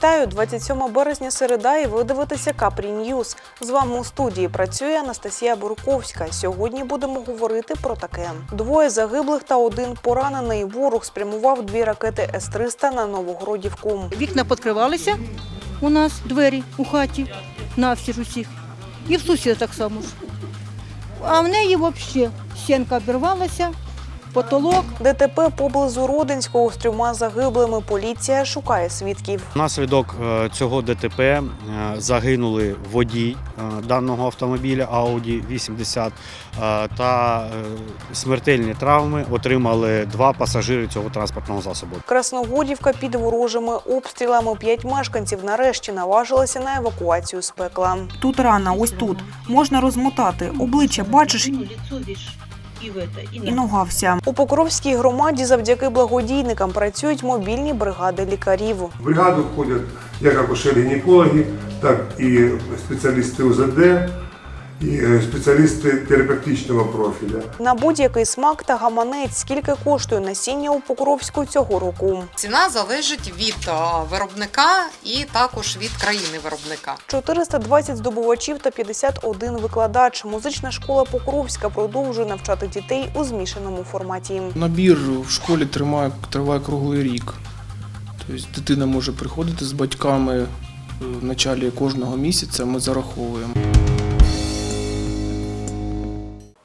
Вітаю 27 березня середа і ви дивитеся Капрі Ньюз. З вами у студії працює Анастасія Бурковська. Сьогодні будемо говорити про таке: двоє загиблих та один поранений. Ворог спрямував дві ракети С-300 на Новогродівку. Вікна підкривалися у нас, двері у хаті, навсі ж усіх. І в сусіда так само ж. А в неї взагалі стінка обірвалася, потолок. ДТП поблизу Родинського з трьома загиблими. Поліція шукає свідків. Внаслідок е, цього ДТП е, загинули водій е, даного автомобіля Audi 80 е, та смертельні травми отримали два пасажири цього транспортного засобу. Красногодівка під ворожими обстрілами. П'ять мешканців нарешті наважилися на евакуацію з пекла. Тут рана, ось тут. Можна розмотати. Обличчя бачиш і нога. У Покровській громаді завдяки благодійникам працюють мобільні бригади лікарів. В бригаду входять як акушери-гінекологи, так і спеціалісти УЗД, е, спеціалісти терапевтичного профіля. На будь-який смак та гаманець, скільки коштує насіння у Покровську цього року. Ціна залежить від виробника і також від країни виробника. 420 здобувачів та 51 викладач. Музична школа Покровська продовжує навчати дітей у змішаному форматі. Набір в школі триває, триває круглий рік. Тобто дитина може приходити з батьками е, в началі кожного місяця, ми зараховуємо.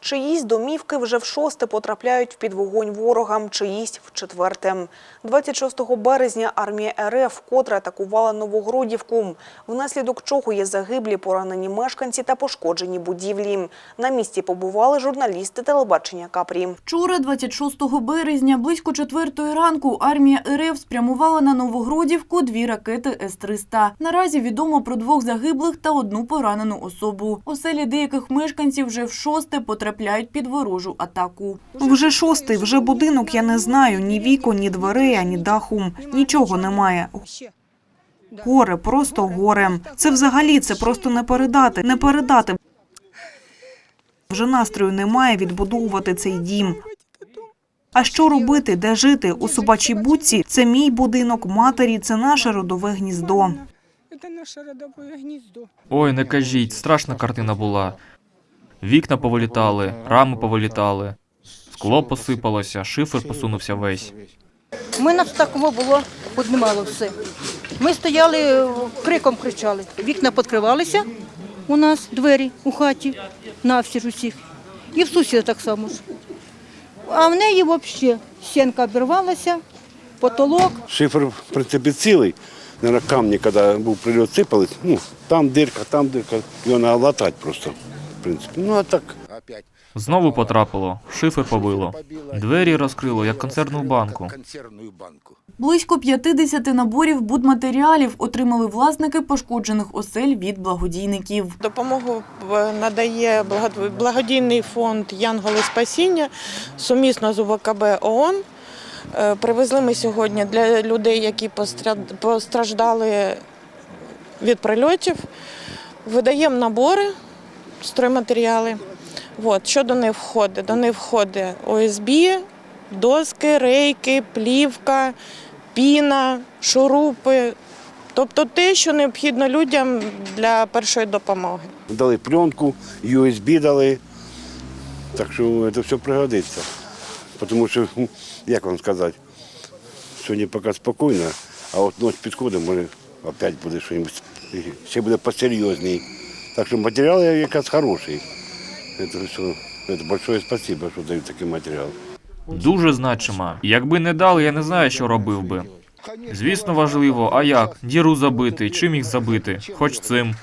Чиїсь домівки вже в шосте потрапляють під вогонь ворогам, чиїсь в четверте. 26 березня армія РФ вкотре атакувала Новогродівку, внаслідок чого є загиблі, поранені мешканці та пошкоджені будівлі. На місці побували журналісти телебачення Капрі. Вчора, 26 березня, близько четвертої ранку, армія РФ спрямувала на Новогродівку дві ракети С-300. Наразі відомо про двох загиблих та одну поранену особу. Оселі деяких мешканців вже в шосте потрапляють під ворожу атаку. Вже шостий, вже будинок, я не знаю, ні вікон, ні дверей, ані даху. Нічого немає. Горе, просто горе. Це взагалі, це просто не передати, не передати. Вже настрою немає відбудовувати цей дім. А що робити, де жити? У собачій будці? Це мій будинок, матері, це наше родове гніздо. Це наше родове гніздо. Ой, не кажіть, страшна картина була. Вікна повилітали, рами повилітали, скло посипалося, шифер посунувся весь. Ми нас такого було, піднімало все. Ми стояли, криком кричали. Вікна підкривалися у нас, двері у хаті, навсі ж усіх. І в сусіда так само ж. А в неї взагалі стінка обірвалася, потолок. Шифр, в принципі, цілий. На камні, коли був прильот, сипались, ну, там дирка, там дирка, його треба латати просто, принципі. Ну, а так. Знову потрапило, шифер побило. Двері розкрило, як консервну банку. Близько 50 наборів будматеріалів отримали власники пошкоджених осель від благодійників. Допомогу е, надає благо- благодійний фонд Янголи Спасіння сумісно з УВКБ ООН. Е, Привезли ми сьогодні для людей, які постраждали від прильотів. Видаємо набори, стройматеріали. От, що до них входить? До них входить ОСБ, доски, рейки, плівка, піна, шурупи. Тобто те, що необхідно людям для першої допомоги. Дали пленку, USB дали. Так що це все пригодиться. Тому що, як вам сказати, сьогодні поки спокійно, а от ночь підходить, може опять буде щось, ще буде посерйозній. Так що матеріал якраз хороший. Це все, це большое спасибо, що дають такий матеріал. Дуже значима. Якби не дали, я не знаю, що робив би. Звісно, важливо, а як? Діру забити, чим їх забити? Хоч цим.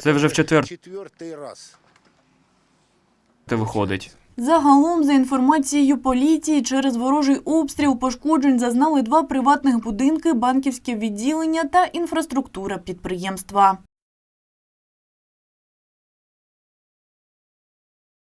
Це вже в четверте виходить. Загалом, за інформацією поліції, через ворожий обстріл пошкоджень зазнали два приватних будинки, банківське відділення та інфраструктура підприємства.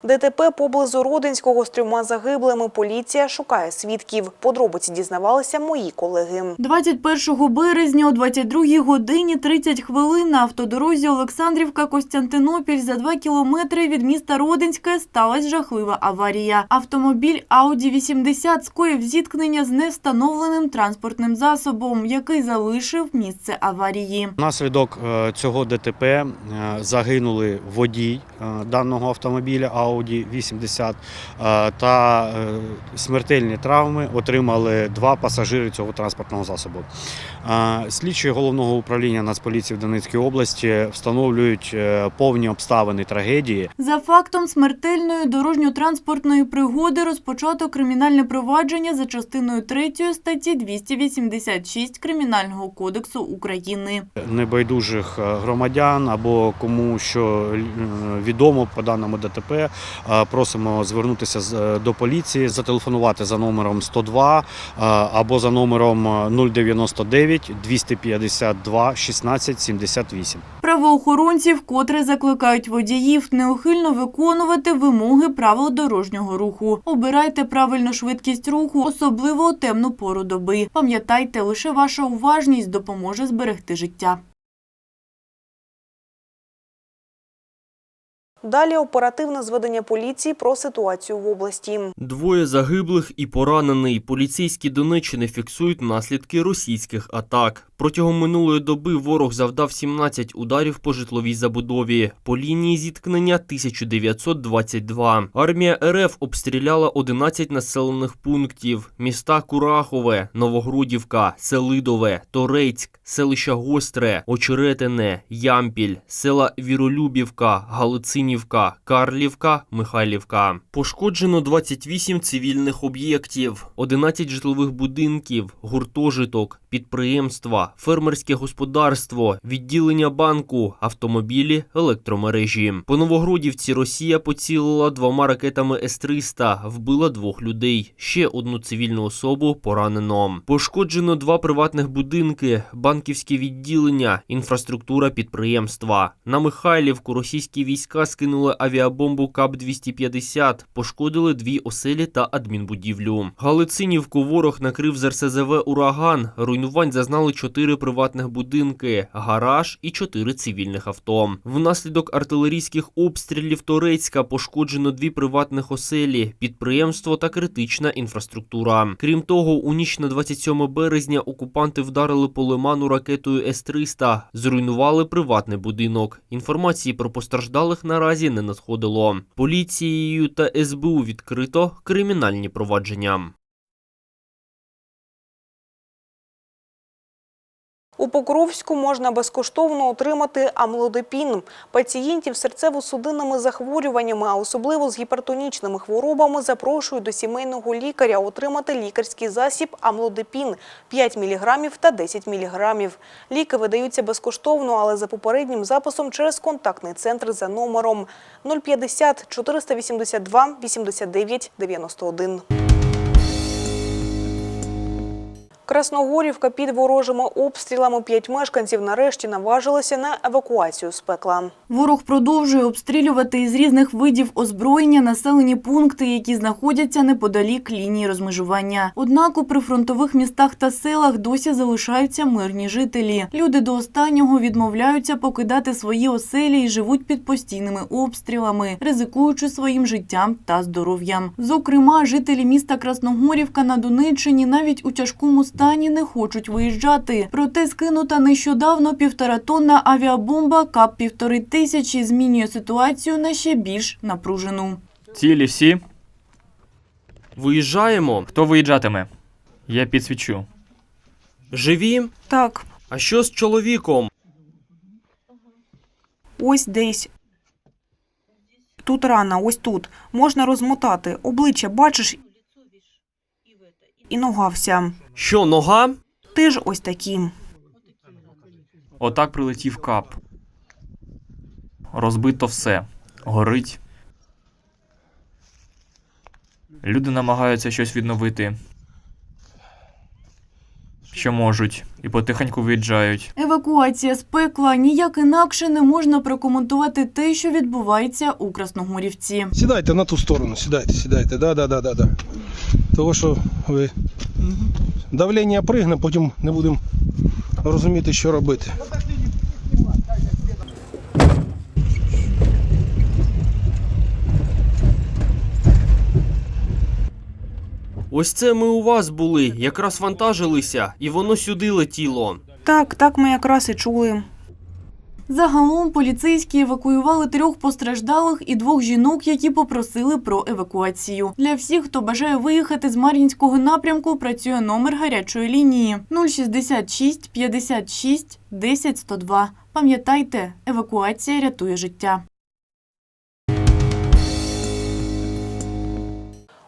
ДТП поблизу Родинського з трьома загиблими. Поліція шукає свідків. Подробиці дізнавалися мої колеги. 21 березня о 22 годині 30 хвилин на автодорозі Олександрівка-Костянтинопіль за 2 кілометри від міста Родинське сталася жахлива аварія. Автомобіль Audi 80 скоїв зіткнення з невстановленим транспортним засобом, який залишив місце аварії. Внаслідок е, цього ДТП е, загинули водій е, даного автомобіля Audi 80 е, та е, смертельні травми отримали два пасажири цього транспортного засобу. Е, Слідчі головного управління Нацполіції в Донецькій області встановлюють повні обставини трагедії. За фактом смертельної дорожньо-транспортної пригоди розпочато кримінальне провадження за частиною 3 статті 286 Кримінального кодексу України. небайдужих громадян або кому що відомо по даному ДТП, просимо звернутися е, до поліції, зателефонувати за номером 102 е, або за номером е, 099 252 16 78. Правоохоронці вкотре закликають водіїв неухильно виконувати вимоги правил дорожнього руху. Обирайте правильну швидкість руху, особливо у темну пору доби. Пам'ятайте, лише ваша уважність допоможе зберегти життя. Далі оперативне зведення поліції про ситуацію в області. Двоє загиблих і поранений. Поліцейські Донеччини фіксують наслідки російських атак. Протягом минулої доби ворог завдав 17 ударів по житловій забудові. По лінії зіткнення 1922. Армія РФ обстріляла 11 населених пунктів: міста Курахове, Новогрудівка, Селидове, Торецьк, селища Гостре, Очеретине, Ямпіль, села Віролюбівка, Галицинівка, Карлівка, Михайлівка. Пошкоджено 28 цивільних об'єктів, 11 житлових будинків, гуртожиток, підприємства, фермерське господарство, відділення банку, автомобілі, електромережі. По Новогродівці Росія поцілила двома ракетами С-300, вбила двох людей. Ще одну цивільну особу поранено. Пошкоджено два приватних будинки, банківське відділення, інфраструктура підприємства. На Михайлівку російські війська скинули авіабомбу КАП-250, пошкодили дві оселі та адмінбудівлю. Галицинівку ворог накрив з РСЗВ «Ураган». Руйнувань зазнали чотири приватних будинки, гараж і чотири цивільних авто. Внаслідок артилерійських обстрілів Торецька пошкоджено дві приватних оселі, підприємство та критична інфраструктура. Крім того, у ніч на 27 березня окупанти вдарили по лиману ракетою С-300, зруйнували приватний будинок. Інформації про постраждалих наразі не надходило. Поліцією та СБУ відкрито кримінальні провадження. У Покровську можна безкоштовно отримати амлодипін. Пацієнтів з серцево-судинними захворюваннями, а особливо з гіпертонічними хворобами, запрошують до сімейного лікаря отримати лікарський засіб амлодипін 5 мг та 10 мг. Ліки видаються безкоштовно, але за попереднім записом через контактний центр за номером 050 482 89 91. Красногорівка під ворожими обстрілами п'ять мешканців нарешті наважилися на евакуацію з пекла. Ворог продовжує обстрілювати із різних видів озброєння населені пункти, які знаходяться неподалік лінії розмежування. Однак у прифронтових містах та селах досі залишаються мирні жителі. Люди до останнього відмовляються покидати свої оселі і живуть під постійними обстрілами, ризикуючи своїм життям та здоров'ям. Зокрема, жителі міста Красногорівка на Донеччині навіть у тяжкому стані не хочуть виїжджати. Проте скинута нещодавно півторатонна авіабомба КАП півтори тисячі змінює ситуацію на ще більш напружену. Цілі всі. Виїжджаємо. Хто виїжджатиме? Я підсвічу. Живі? Так, А що з чоловіком? ось десь. Тут рана, ось тут. Можна розмотати. Обличчя, бачиш? І ногався. Що, нога? Теж ось такі. Отак прилетів кап. Розбито все. Горить. Люди намагаються щось відновити. Що можуть, і потихеньку виїжджають. Евакуація з пекла ніяк інакше не можна прокоментувати те, що відбувається у Красногорівці. Сідайте на ту сторону, сідайте, сідайте. Да, да, да, да, да. Того, що ви давлення пригне, потім не будемо розуміти, що робити. Ось це ми у вас були, якраз вантажилися, і воно сюди летіло. Так, так ми якраз і чули. Загалом поліцейські евакуювали трьох постраждалих і двох жінок, які попросили про евакуацію. Для всіх, хто бажає виїхати з Мар'їнського напрямку, працює номер гарячої лінії 066 56 10 102. Пам'ятайте, евакуація рятує життя.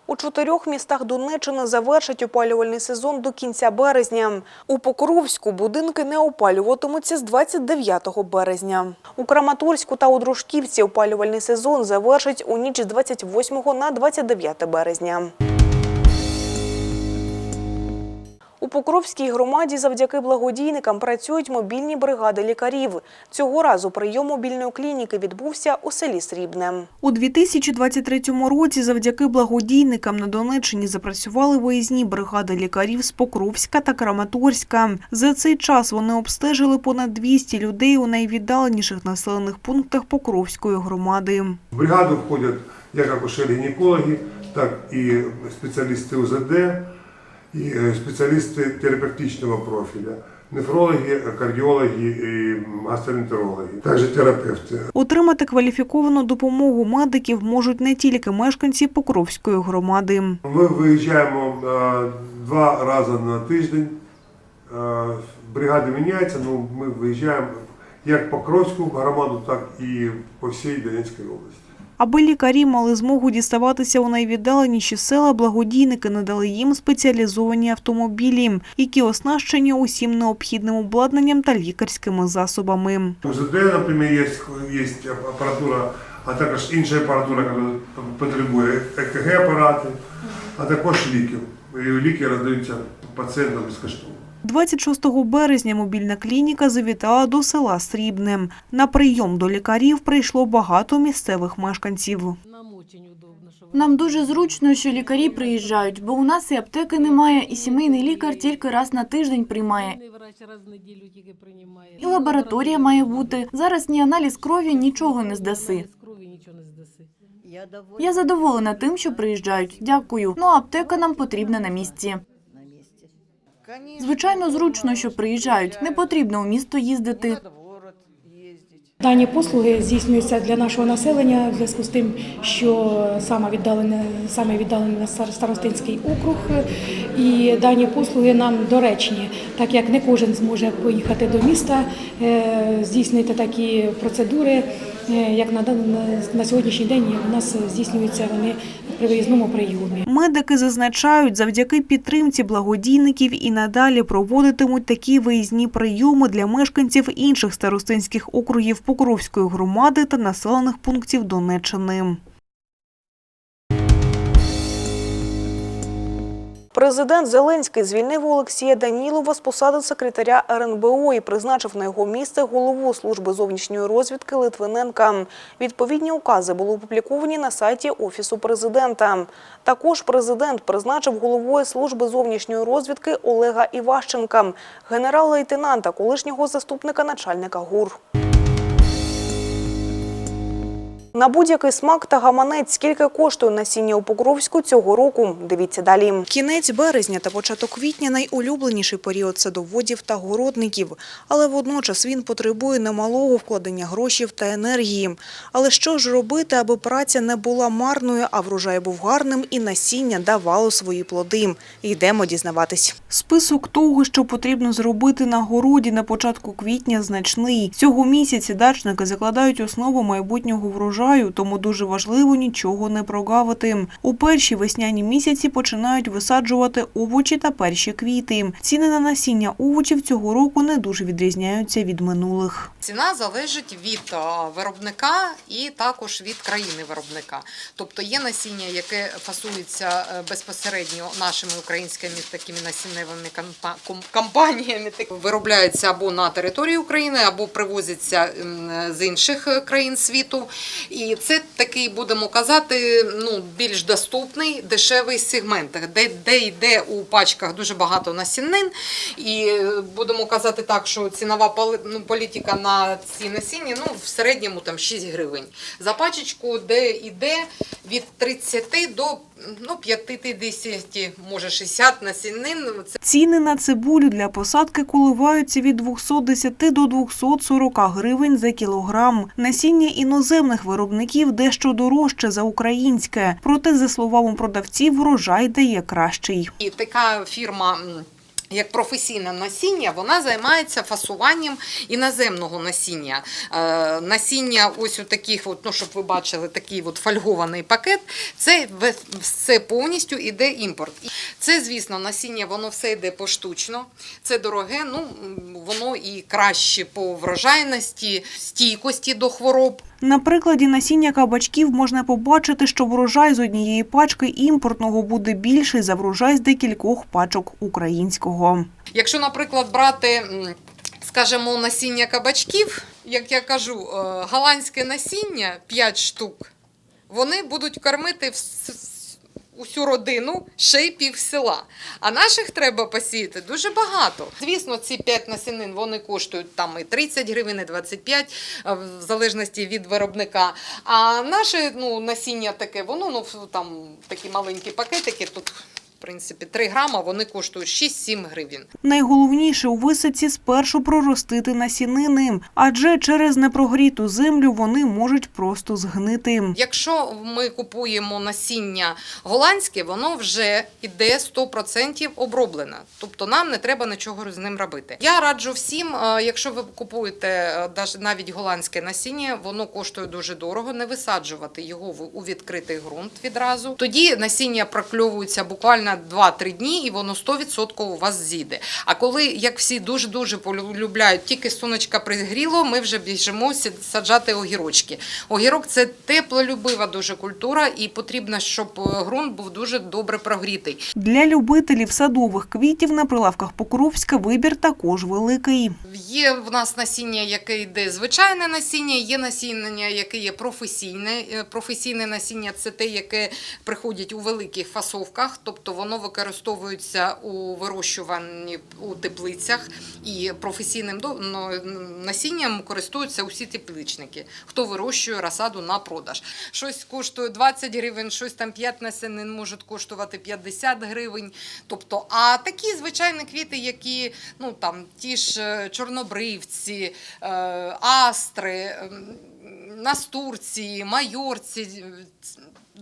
У чотирьох містах Донеччини завершать опалювальний сезон до кінця березня. У Покровську будинки не опалюватимуться з 29 березня. У Краматорську та у Дружківці опалювальний сезон завершить у ніч з 28 на 29 березня. Покровській громаді завдяки благодійникам працюють мобільні бригади лікарів. Цього разу прийом мобільної клініки відбувся у селі Срібне. У 2023 році завдяки благодійникам на Донеччині запрацювали виїзні бригади лікарів з Покровська та Краматорська. За цей час вони обстежили понад 200 людей у найвіддаленіших населених пунктах Покровської громади. В бригаду входять як акушери-гінекологи, так і спеціалісти УЗД, і е, спеціалісти терапевтичного профіля, нефрологи, кардіологи, і гастроентерологи, також терапевти. Отримати кваліфіковану допомогу медиків можуть не тільки мешканці Покровської громади. Ми виїжджаємо е, два рази на тиждень. Е, Бригади міняються, ну ми виїжджаємо як по Кровську громаду, так і по всій Донецькій області. Аби лікарі мали змогу діставатися у найвіддаленіші села, благодійники надали їм спеціалізовані автомобілі, які оснащені усім необхідним обладнанням та лікарськими засобами. УЗД, наприклад, є, є апаратура, а також інша апаратура, яка потребує ЕКГ-апарати, а також ліки. І ліки роздаються пацієнтам безкоштовно. 26 березня мобільна клініка завітала до села Срібне. На прийом до лікарів прийшло багато місцевих мешканців. Нам дуже зручно, що лікарі приїжджають, бо у нас і аптеки немає, і сімейний лікар тільки раз на тиждень приймає. І лабораторія має бути. Зараз ні аналіз крові, нічого не здаси. Я задоволена тим, що приїжджають. Дякую. Ну, аптека нам потрібна на місці. Звичайно, зручно, що приїжджають. Не потрібно у місто їздити. Дані послуги здійснюються для нашого населення в зв'язку з тим, що саме віддалений, саме віддалений старостинський округ, і дані послуги нам доречні, так як не кожен зможе поїхати до міста, е, здійснити такі процедури, е, як на, на сьогоднішній день у нас здійснюються вони при виїзному прийомі. Медики зазначають, завдяки підтримці благодійників і надалі проводитимуть такі виїзні прийоми для мешканців інших старостинських округів Покровської громади та населених пунктів Донеччини. Президент Зеленський звільнив Олексія Данілова з посади секретаря РНБО і призначив на його місце голову служби зовнішньої розвідки Литвиненка. Відповідні укази були опубліковані на сайті Офісу президента. Також президент призначив головою служби зовнішньої розвідки Олега Іващенка, генерал-лейтенанта, колишнього заступника начальника ГУР. На будь-який смак та гаманець скільки коштує насіння у Покровську цього року. Дивіться далі. Кінець березня та початок квітня найулюбленіший період садоводів та городників, але водночас він потребує немалого вкладення грошів та енергії. Але що ж робити, аби праця не була марною, а врожай був гарним і насіння давало свої плоди? Йдемо дізнаватись. Список того, що потрібно зробити на городі на початку квітня, значний. Цього місяці дачники закладають основу майбутнього врожаю врожаю, тому дуже важливо нічого не прогавити. У перші весняні місяці починають висаджувати овочі та перші квіти. Ціни на насіння овочів цього року не дуже відрізняються від минулих. Ціна залежить від виробника і також від країни виробника. Тобто є насіння, яке фасується е, безпосередньо нашими українськими такими насінневими компаніями. Виробляється або на території України, або привозяться з інших е, країн світу. І це такий, будемо казати, ну, більш доступний, дешевий сегмент, де, де йде у пачках дуже багато насінин. І е, будемо казати так, що цінова ну, політика на ці насіння ну, в середньому там 6 гривень. За пачечку, де йде від 30 до ну, 50, може 60 насінин. Це Ціни на цибулю для посадки коливаються від 210 до 240 гривень за кілограм. Насіння іноземних виробників дещо дорожче за українське. Проте, за словами продавців, врожай дає кращий. І така фірма. Як професійне насіння, вона займається фасуванням іноземного насіння. Е, насіння, ось у таких, от, ну, щоб ви бачили, такий от фольгований пакет, це все повністю іде імпорт. Це, звісно, насіння, воно все йде поштучно, це дороге, ну воно і краще по врожайності, стійкості до хвороб. На прикладі насіння кабачків можна побачити, що врожай з однієї пачки імпортного буде більший за врожай з декількох пачок українського. Якщо, наприклад, брати, скажімо, насіння кабачків, як я кажу, е, голландське насіння 5 штук, вони будуть кормити усю родину, ще й пів села. А наших треба посіяти дуже багато. Звісно, ці 5 насінин вони коштують там і 30 гривень, і 25, е, в залежності від виробника. А наше ну, насіння таке, воно ну, там такі маленькі пакетики, тут в принципі 3 грама, вони коштують 6-7 гривень. Найголовніше у висадці спершу проростити насінини, адже через непрогріту землю вони можуть просто згнити. Якщо ми купуємо насіння голландське, воно вже іде 100% оброблене. Тобто нам не треба нічого з ним робити. Я раджу всім, е, якщо ви купуєте е, навіть голландське насіння, воно коштує дуже дорого, не висаджувати його у відкритий ґрунт відразу. Тоді насіння прокльовується буквально 2-3 дні, і воно 100% у вас зійде. А коли, як всі дуже-дуже полюбляють, тільки сонечка пригріло, ми вже біжимо саджати огірочки. Огірок це теплолюбива дуже культура, і потрібно, щоб е, ґрунт був дуже добре прогрітий. Для любителів садових квітів на прилавках Покровська вибір також великий. Є в нас насіння, яке йде звичайне насіння, є насіння, яке є професійне. Е, Професійне насіння це те, яке приходить у великих фасовках, тобто воно використовується у вирощуванні у теплицях. І професійним насінням користуються усі тепличники, хто вирощує розсаду на продаж. Щось коштує 20 гривень, щось там 5 насінин можуть коштувати 50 гривень. Тобто, а такі звичайні квіти, які ну там ті ж е, чорнобривці, е, астри, настурці, майорці.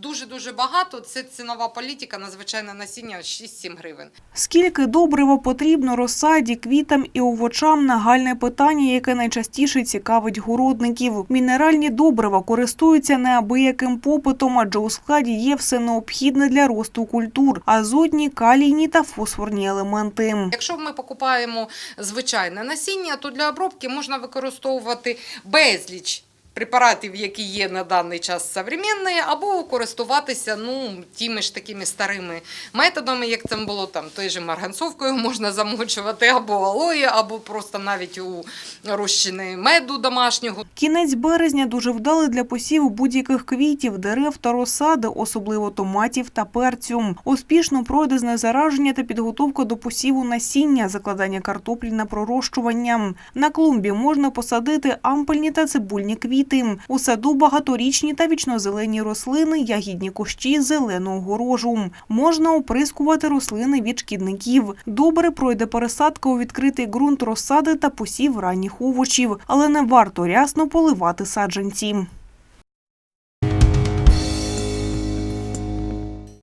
Дуже дуже багато. Це цінова політика на звичайне насіння 6-7 гривень. Скільки добрива потрібно розсаді, квітам і овочам – нагальне питання, яке найчастіше цікавить городників. Мінеральні добрива користуються неабияким попитом, адже у складі є все необхідне для росту культур – азотні, калійні та фосфорні елементи. Якщо ми покупаємо звичайне насіння, то для обробки можна використовувати безліч. Препаратів, які є на даний час современні, або користуватися ну, тими ж такими старими методами, як це було там той же марганцовкою можна замочувати, або алої, або просто навіть у розчини меду домашнього. Кінець березня дуже вдалий для посіву будь-яких квітів, дерев та розсади, особливо томатів та перцю. Успішно пройде знезараження та підготовка до посіву насіння, закладання картоплі на пророщування. На клумбі можна посадити ампельні та цибульні квіти. У саду багаторічні та вічнозелені рослини, ягідні кущі, зелену огорожу. Можна оприскувати рослини від шкідників. Добре пройде пересадка у відкритий ґрунт розсади та посів ранніх овочів, але не варто рясно поливати саджанці.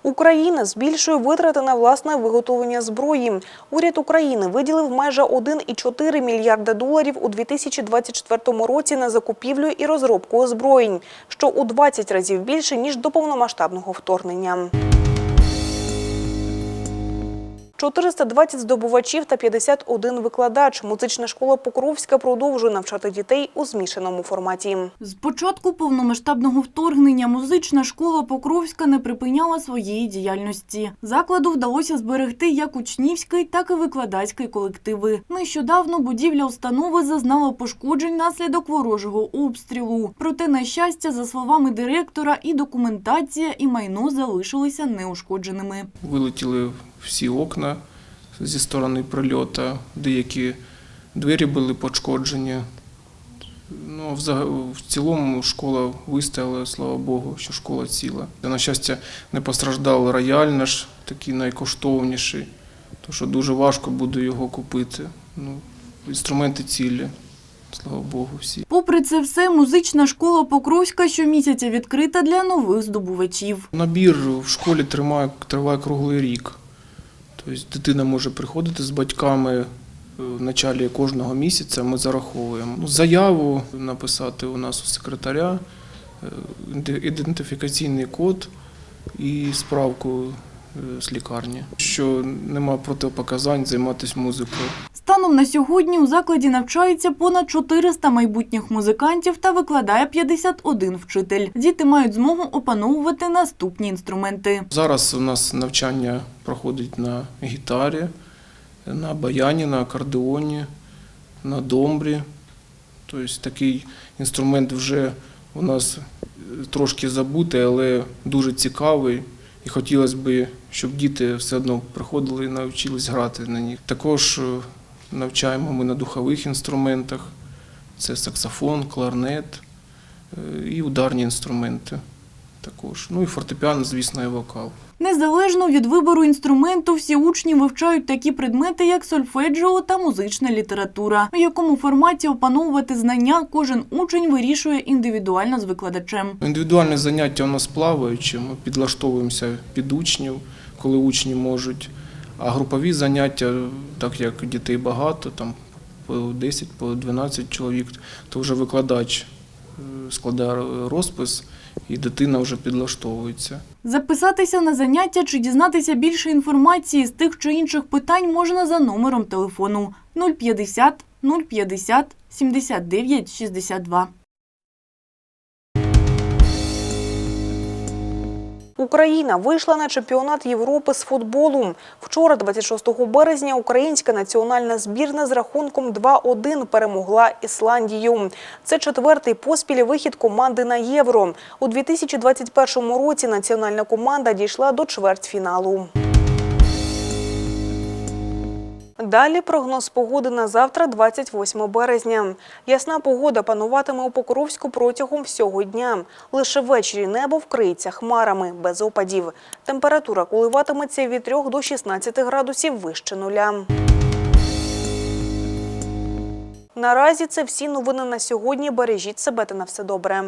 Україна збільшує витрати на власне виготовлення зброї. Уряд України виділив майже 1,4 мільярда доларів у 2024 році на закупівлю і розробку озброєнь, що у 20 разів більше, ніж до повномасштабного вторгнення. 420 здобувачів та 51 викладач. Музична школа Покровська продовжує навчати дітей у змішаному форматі. З початку повномасштабного вторгнення музична школа Покровська не припиняла своєї діяльності. Закладу вдалося зберегти як учнівський, так і викладацький колективи. Нещодавно будівля установи зазнала пошкоджень наслідок ворожого обстрілу. Проте, на щастя, за словами директора, і документація, і майно залишилися неушкодженими. Вилетіли всі окна зі сторони прильоту, деякі двері були пошкоджені. Ну, в цілому школа вистояла, слава Богу, що школа ціла. На щастя, не постраждав рояль наш, такий найкоштовніший, тому що дуже важко буде його купити. Ну, інструменти цілі, слава Богу, всі. Попри це все, музична школа Покровська щомісяця відкрита для нових здобувачів. Набір в школі триває, триває круглий рік. Тобто дитина може приходити з батьками е, в началі кожного місяця, ми зараховуємо. Ну, Заяву написати у нас у секретаря, е, ідентифікаційний код і справку з лікарні, що нема протипоказань займатися музикою. Станом на сьогодні у закладі навчається понад 400 майбутніх музикантів та викладає 51 вчитель. Діти мають змогу опановувати наступні інструменти. Зараз у нас навчання проходить на гітарі, на баяні, на акордеоні, на домбрі. Тобто такий інструмент вже у нас трошки забутий, але дуже цікавий. І хотілося б, щоб діти все одно приходили і навчились грати на них. Також е, навчаємо ми на духових інструментах. Це саксофон, кларнет е, і ударні інструменти також. Ну і фортепіано, звісно, і вокал. Незалежно від вибору інструменту, всі учні вивчають такі предмети, як сольфеджіо та музична література. У якому форматі опановувати знання кожен учень вирішує індивідуально з викладачем. Індивідуальне заняття у нас плаваюче, ми підлаштовуємося під учнів, коли учні можуть. А групові заняття, так як дітей багато, там по 10, по 12 чоловік, то вже викладач е, складає розпис і дитина вже підлаштовується. Записатися на заняття чи дізнатися більше інформації з тих чи інших питань можна за номером телефону 050 050 79 62. Україна вийшла на чемпіонат Європи з футболу. Вчора, 26 березня, українська національна збірна з рахунком 2-1 перемогла Ісландію. Це четвертий поспіль вихід команди на Євро. У 2021 році національна команда дійшла до чвертьфіналу. Далі прогноз погоди на завтра, 28 березня. Ясна погода пануватиме у Покровську протягом всього дня. Лише ввечері небо вкриється хмарами, без опадів. Температура коливатиметься від 3 до 16 градусів вище нуля. Наразі це всі новини на сьогодні. Бережіть себе та на все добре.